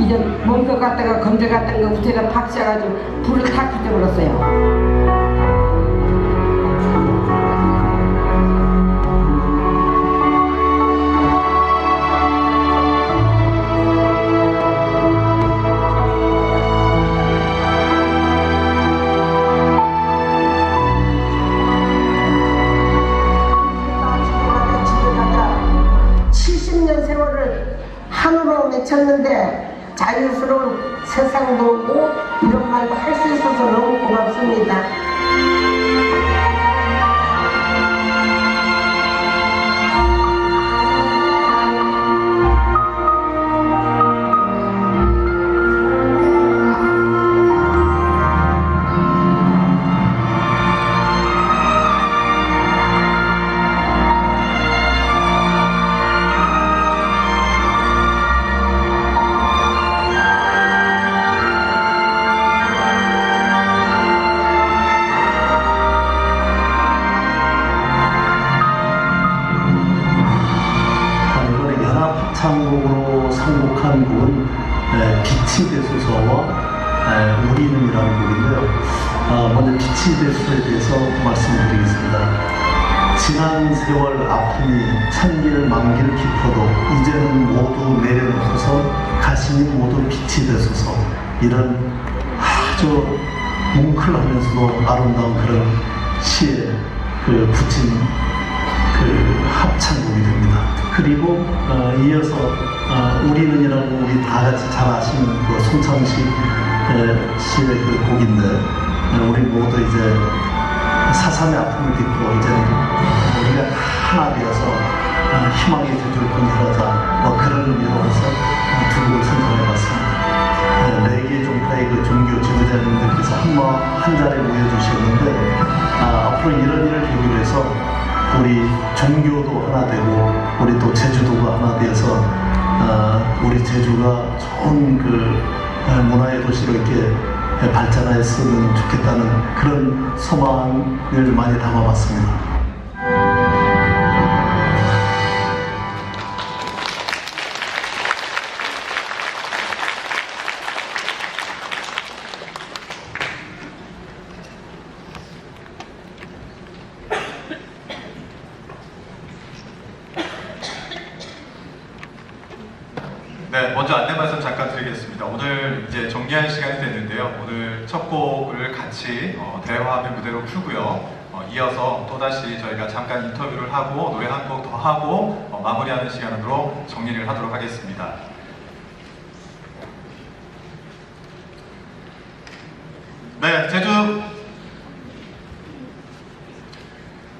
이제 몸도 갖다가 검대 같은 거 붙여서 박셔가지고 불을 다 붙여버렸어요. 자유스러운 세상 보고 이런 말도 할 수 있어서 너무 고맙습니다. 빛이 되소서와 에, 우리는 이라는 곡인데요. 아, 먼저 빛이 되소서에 대해서 말씀드리겠습니다. 지난 세월 아픔이 천기를 만기를 깊어도 이제는 모두 내려놓고서 가시니 모두 빛이 되소서 이런 아주 뭉클하면서도 아름다운 그런 시에 그 붙인 그 합창곡이 됩니다. 그리고 어, 이어서 어, 우리는이라고 우리 다 같이 잘 아시는 그 송창식 에, 씨의 그 곡인데 어, 우리 모두 이제 사삼의 아픔을 딛고 이제는 우리가 하나 되어서 어, 희망의 제주를 건설하자 뭐 그런 의미로 해서 어, 두 곡을 선정해봤습니다. 네, 네 개의 종파의 그 종교 지도자님들께서 한, 마, 한 자리에 모여주셨는데 아, 앞으로 이런 일을 계기로 해서 우리 종교도 하나 되고 우리 또 제주도가 하나 되어서 아, 우리 제주가 좋은 그 아, 문화의 도시로 이렇게 발전했으면 좋겠다는 그런 소망을 많이 담아봤습니다. 정리할 시간이 됐는데요. 오늘 첫 곡을 같이 어, 대화하는 무대로 풀고요. 어, 이어서 또다시 저희가 잠깐 인터뷰를 하고 노래 한 곡 더 하고 어, 마무리하는 시간으로 정리를 하도록 하겠습니다. 네, 제주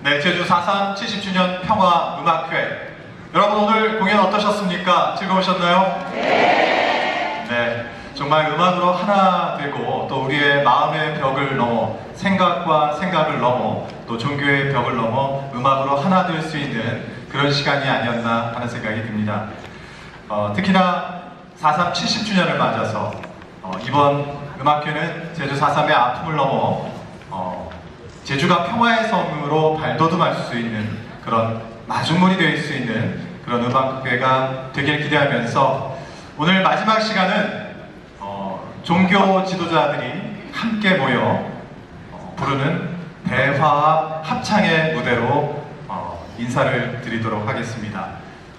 네, 제주 4.3 70주년 평화 음악회. 여러분 오늘 공연 어떠셨습니까? 즐거우셨나요? 네. 네. 정말 음악으로 하나 되고 또 우리의 마음의 벽을 넘어 생각과 생각을 넘어 또 종교의 벽을 넘어 음악으로 하나 될 수 있는 그런 시간이 아니었나 하는 생각이 듭니다. 어, 특히나 4.3 70주년을 맞아서 어, 이번 음악회는 제주 4.3의 아픔을 넘어 어, 제주가 평화의 섬으로 발돋움할 수 있는 그런 마중물이 될 수 있는 그런 음악회가 되길 기대하면서 오늘 마지막 시간은 어, 종교 지도자들이 함께 모여 어, 부르는 대화 합창의 무대로 어, 인사를 드리도록 하겠습니다.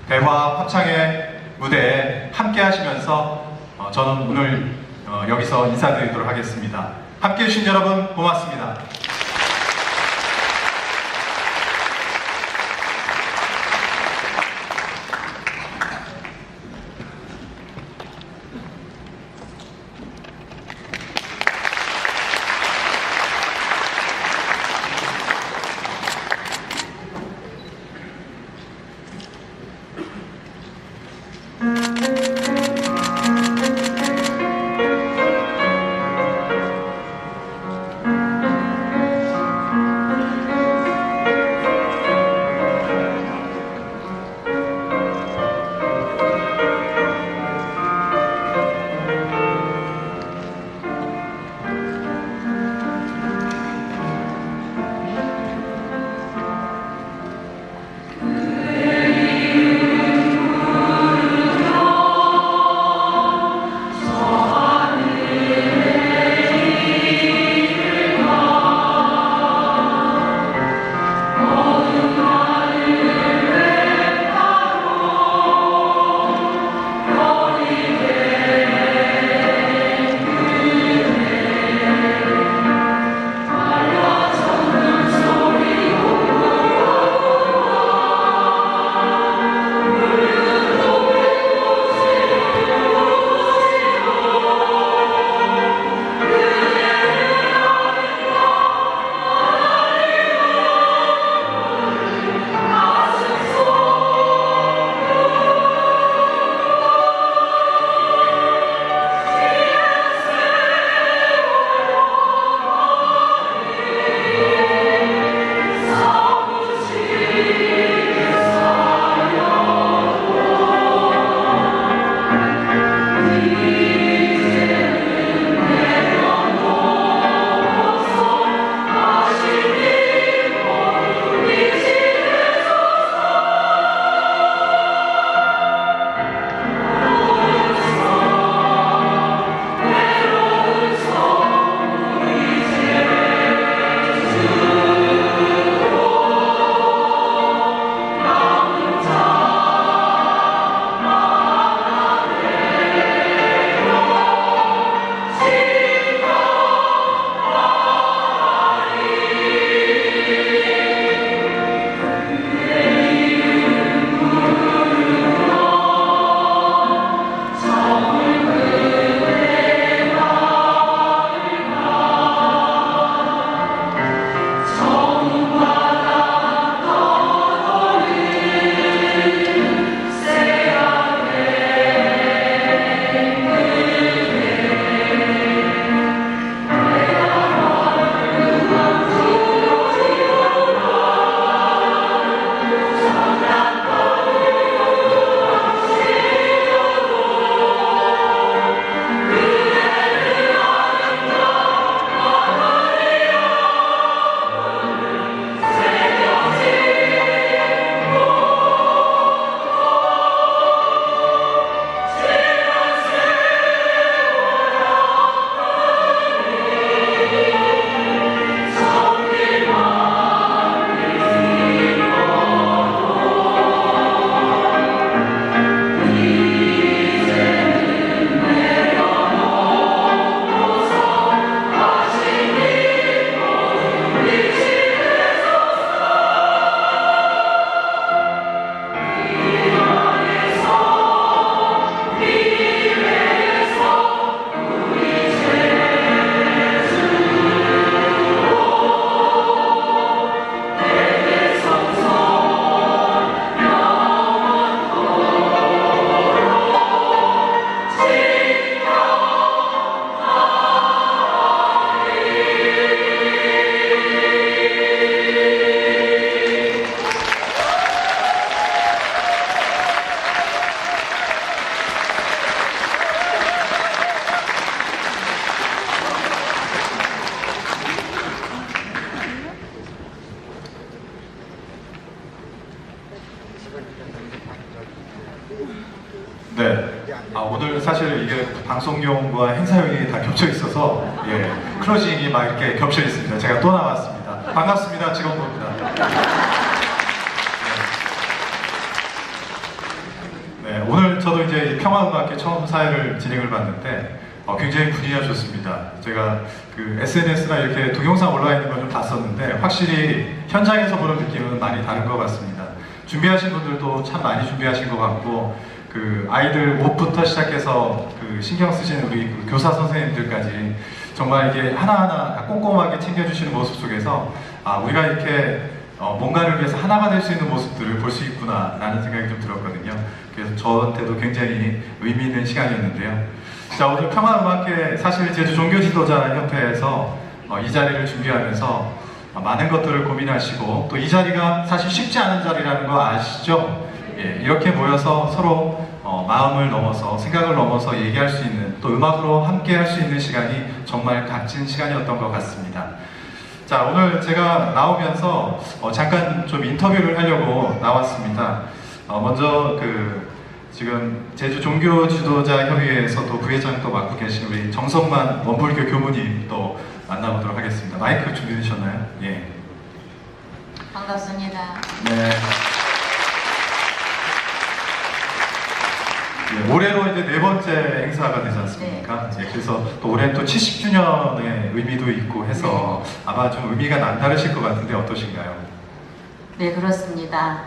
대화 합창의 무대에 함께 하시면서 어, 저는 오늘 어, 여기서 인사드리도록 하겠습니다. 함께 해주신 여러분 고맙습니다. 예 클로징이 막 이렇게 겹쳐 있습니다. 제가 또 나왔습니다. 반갑습니다. 직원입니다. 네, 오늘 저도 이제 평화음악회 처음 사회를 진행을 봤는데 어, 굉장히 분위기가 좋습니다. 제가 그 SNS나 이렇게 동영상 올라와 있는 걸 좀 봤었는데 확실히 현장에서 보는 느낌은 많이 다른 것 같습니다. 준비하신 분들도 참 많이 준비하신 것 같고 그 아이들 옷부터 시작해서 그 신경 쓰시는 우리 그 교사 선생님들까지 정말 이게 하나하나 다 꼼꼼하게 챙겨주시는 모습 속에서 아 우리가 이렇게 어, 뭔가를 위해서 하나가 될 수 있는 모습들을 볼 수 있구나라는 생각이 좀 들었거든요. 그래서 저한테도 굉장히 의미 있는 시간이었는데요. 자 오늘 평화음악회 사실 제주 종교 지도자 협회에서 어, 이 자리를 준비하면서 어, 많은 것들을 고민하시고 또 이 자리가 사실 쉽지 않은 자리라는 거 아시죠? 예, 이렇게 모여서 서로 어, 마음을 넘어서 생각을 넘어서 얘기할 수 있는 또 음악으로 함께 할 수 있는 시간이 정말 값진 시간이었던 것 같습니다. 자 오늘 제가 나오면서 어, 잠깐 좀 인터뷰를 하려고 나왔습니다. 어, 먼저 그 지금 제주 종교 지도자 협의회에서도 부회장도 맡고 계신 우리 정성만 원불교 교무님 또 만나보도록 하겠습니다. 마이크 준비되셨나요? 예. 반갑습니다. 네. 올해로 이제 네 번째 행사가 되지 않습니까? 예, 그래서 또 올해는 또 70주년의 의미도 있고 해서 아마 좀 의미가 남다르실 것 같은데 어떠신가요? 네, 그렇습니다.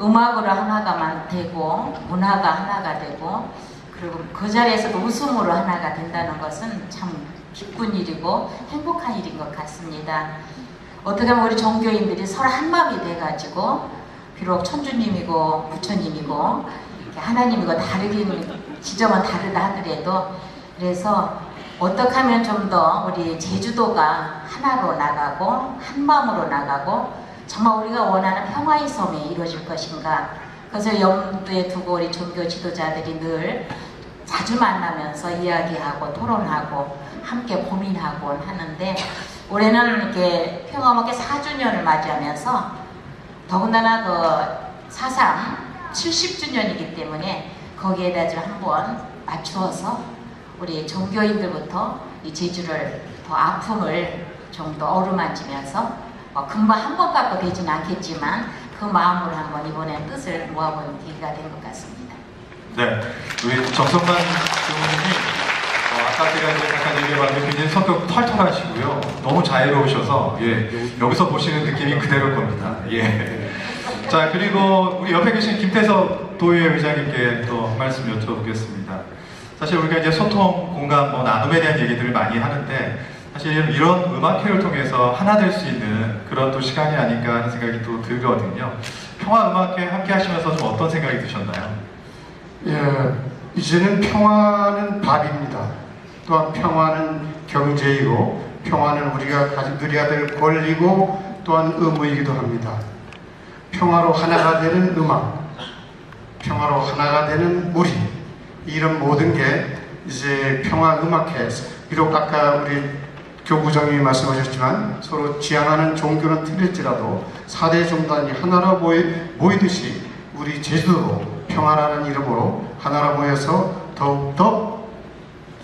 음악으로 하나가 되고, 문화가 하나가 되고, 그리고 그 자리에서 웃음으로 하나가 된다는 것은 참 기쁜 일이고 행복한 일인 것 같습니다. 어떻게 보면 우리 종교인들이 서로 한 마음이 돼가지고, 비록 천주님이고 부처님이고 하나님이고 다르긴 지점은 다르다 하더라도. 그래서 어떻게 하면 좀 더 우리 제주도가 하나로 나가고 한 마음으로 나가고 정말 우리가 원하는 평화의 섬이 이루어질 것인가. 그것을 염두에 두고 우리 종교 지도자들이 늘 자주 만나면서 이야기하고 토론하고 함께 고민하고 하는데 올해는 이렇게 평화음악회 4주년을 맞이하면서 더군다나 그 사상 70주년이기 때문에 거기에다 좀 한번 맞추어서 우리 종교인들부터 이 제주를 더 아픔을 좀 더 어루만지면서 어, 금방 한 번 갖고 되진 않겠지만 그 마음으로 한번 이번에 뜻을 모아보는 계기가 된 것 같습니다. 네, 우리 정성만 교수님이 어, 아까 제가 이제 잠깐 얘기해봤는데 굉장히 성격 털털하시고요. 너무 자유로우셔서 예, 여기서 보시는 느낌이 그대로일 겁니다. 예. 자 그리고 우리 옆에 계신 김태석 도의회 의장님께 또한 말씀 여쭤보겠습니다. 사실 우리가 이제 소통, 공감, 뭐 나눔에 대한 얘기들을 많이 하는데 사실 이런 음악회를 통해서 하나 될 수 있는 그런 또 시간이 아닌가 하는 생각이 또 들거든요. 평화음악회 함께 하시면서 좀 어떤 생각이 드셨나요? 예, 이제는 평화는 밥입니다. 또한 평화는 경제이고 평화는 우리가 가진 누려야 될 권리고 또한 의무이기도 합니다. 평화로 하나가 되는 음악, 평화로 하나가 되는 우리 이런 모든 게 이제 평화 음악회 비록 아까 우리 교구장님이 말씀하셨지만 서로 지향하는 종교는 틀릴지라도 4대 종단이 하나로 모이, 모이듯이 우리 제주도 평화라는 이름으로 하나로 모여서 더욱더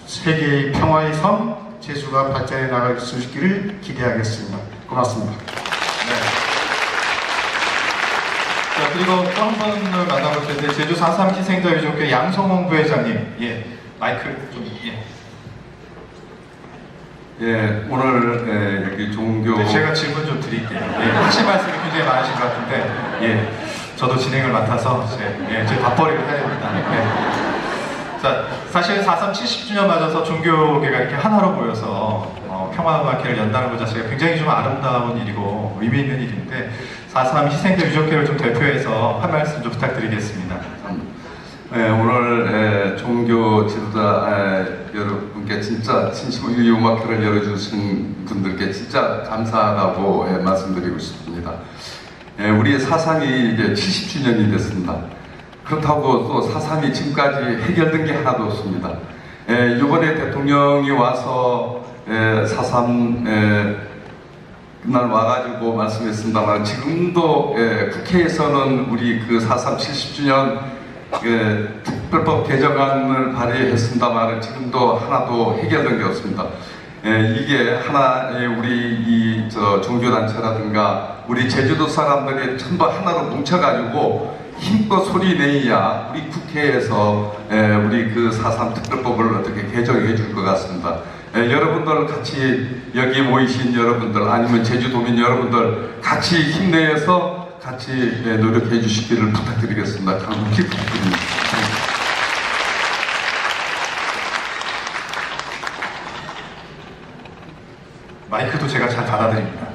세계의 평화의 섬 제주가 발전해 나갈 수 있기를 기대하겠습니다. 고맙습니다. 네. 자, 그리고 또 한 분을 만나볼 텐데, 제주 4.3 희생자 유족회 양성홍 부회장님. 예, 마이크 좀, 예. 예, 오늘 예, 여기 종교 네, 제가 질문 좀 드릴게요. 예, 하실 말씀이 굉장히 많으신 것 같은데, 예, 저도 진행을 맡아서, 제, 예, 제 밥벌이를 해야 됩니다. 예. 자, 사실 4.3 70주년 맞아서 종교계가 이렇게 하나로 모여서 어, 평화음악회를 연다는 것 자체가 굉장히 좀 아름다운 일이고 의미 있는 일인데 4.3 희생자 유족회를 좀 대표해서 한 말씀 좀 부탁드리겠습니다. 예, 오늘 예, 종교 지도자 예, 여러분께 진짜 진심으로 이 음악회를 열어주신 분들께 진짜 감사하다고 예, 말씀드리고 싶습니다. 예, 우리의 사상이 이제 70주년이 됐습니다. 그렇다고 또 사상이 지금까지 해결된 게 하나도 없습니다. 예, 이번에 대통령이 와서 예, 사삼 예, 그날 와가지고 말씀했습니다만 지금도 예, 국회에서는 우리 그 4.3 70주년 그 특별법 개정안을 발의했습니다만 지금도 하나도 해결된 게 없습니다. 예, 이게 하나 예, 우리 이 저 종교단체라든가 우리 제주도 사람들이 전부 하나로 뭉쳐가지고 힘껏 소리 내야 우리 국회에서 예, 우리 그 4.3 특별법을 어떻게 개정해 줄 것 같습니다. 예, 여러분들 같이 여기 모이신 여러분들 아니면 제주도민 여러분들 같이 힘내서 같이 예, 노력해 주시기를 부탁드리겠습니다. 강력히 부탁드립니다. 마이크도 제가 잘 닫아드립니다.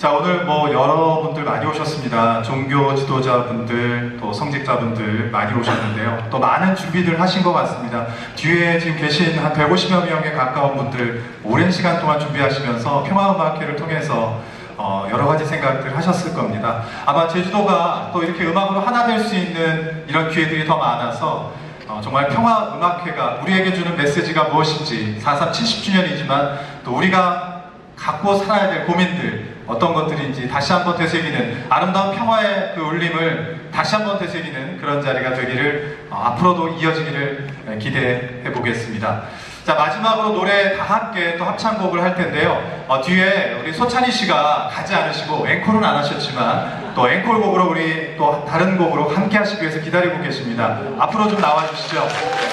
자 오늘 뭐 여러분들 많이 오셨습니다. 종교 지도자분들 또 성직자분들 많이 오셨는데요. 또 많은 준비들 하신 것 같습니다. 뒤에 지금 계신 한 150여 명에 가까운 분들 오랜 시간 동안 준비하시면서 평화음악회를 통해서 어, 여러 가지 생각들 하셨을 겁니다. 아마 제주도가 또 이렇게 음악으로 하나 될 수 있는 이런 기회들이 더 많아서 어, 정말 평화 음악회가 우리에게 주는 메시지가 무엇인지 4.3 70주년이지만 또 우리가 갖고 살아야 될 고민들 어떤 것들인지 다시 한번 되새기는 아름다운 평화의 그 울림을 다시 한번 되새기는 그런 자리가 되기를 어, 앞으로도 이어지기를 에, 기대해 보겠습니다. 자 마지막으로 노래 다 함께 또 합창곡을 할 텐데요. 어, 뒤에 우리 소찬희 씨가 가지 않으시고 앵콜은 안 하셨지만 또 앵콜곡으로 우리 또 다른 곡으로 함께 하시기 위해서 기다리고 계십니다. 앞으로 좀 나와 주시죠.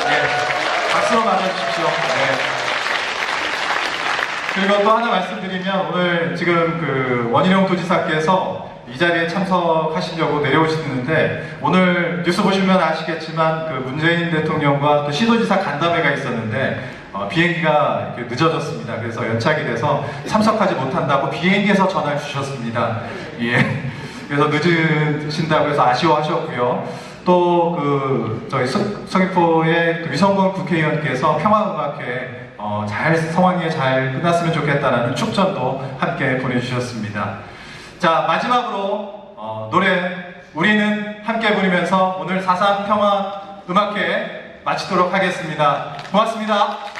예, 박수로 맞아 주십시오. 네. 그리고 또 하나 말씀드리면 오늘 지금 그 원희룡 도지사께서 이 자리에 참석하시려고 내려오시는데 오늘 뉴스 보시면 아시겠지만 그 문재인 대통령과 또 시도지사 간담회가 있었는데 어, 비행기가 늦어졌습니다. 그래서 연착이 돼서 참석하지 못한다고 비행기에서 전화를 주셨습니다. 예. 그래서 늦으신다고 해서 아쉬워하셨고요. 또 그 저희 서- 서귀포의 그 위성군 국회의원께서 평화음악회 어, 잘 성황리에 잘 끝났으면 좋겠다라는 축전도 함께 보내주셨습니다. 자 마지막으로 어, 노래 우리는 함께 부르면서 오늘 4.3 평화 음악회 마치도록 하겠습니다. 고맙습니다.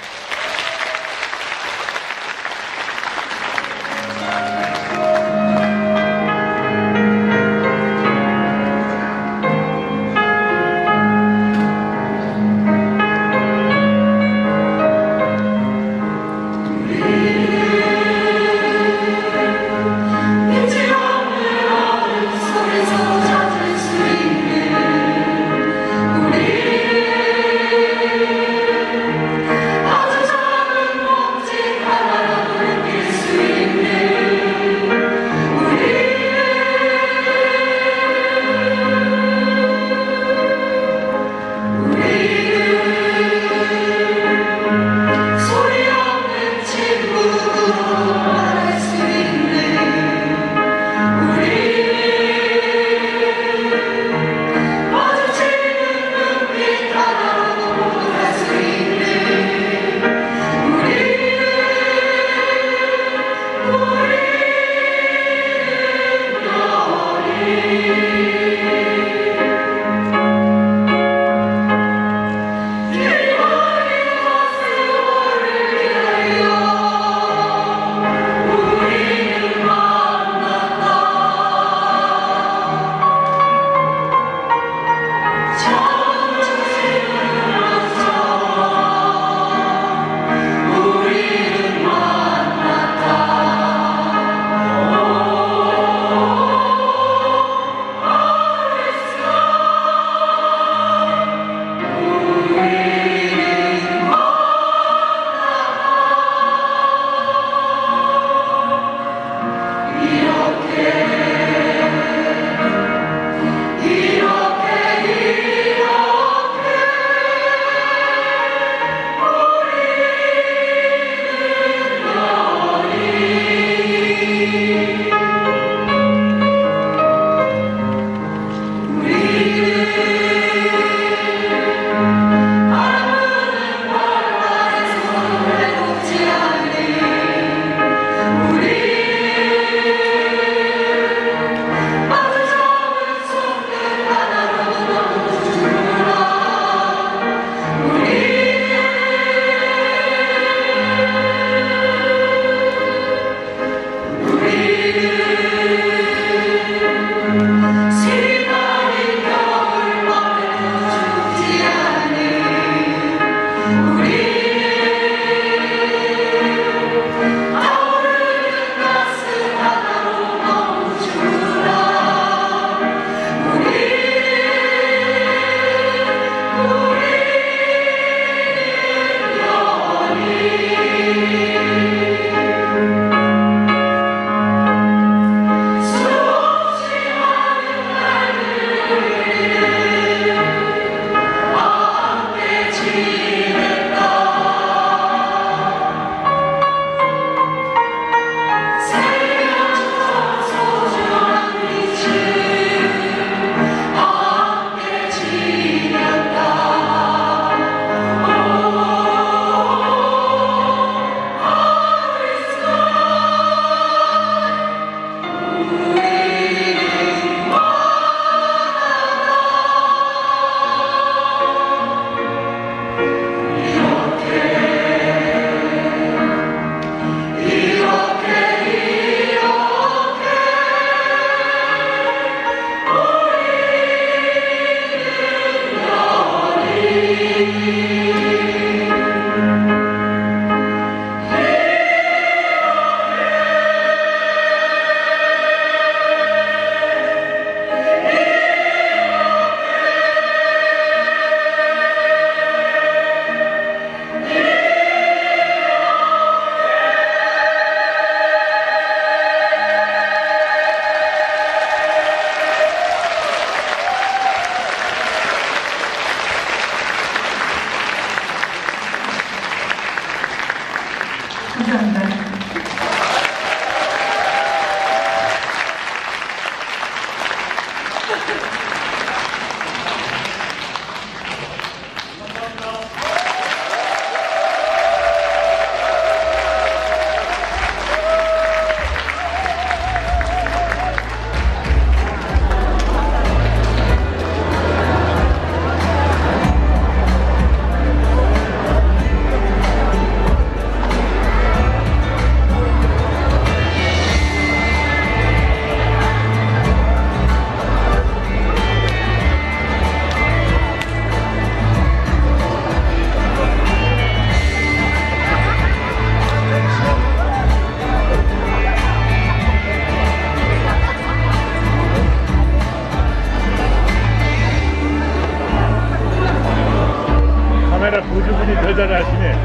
보조분이 더 잘하시네.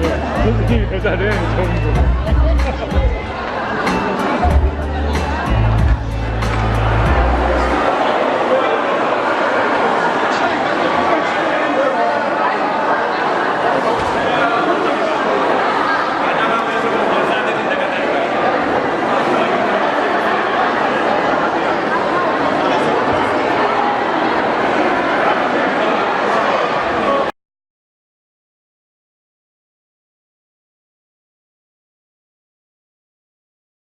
네, 선생님이 더 잘해, 거.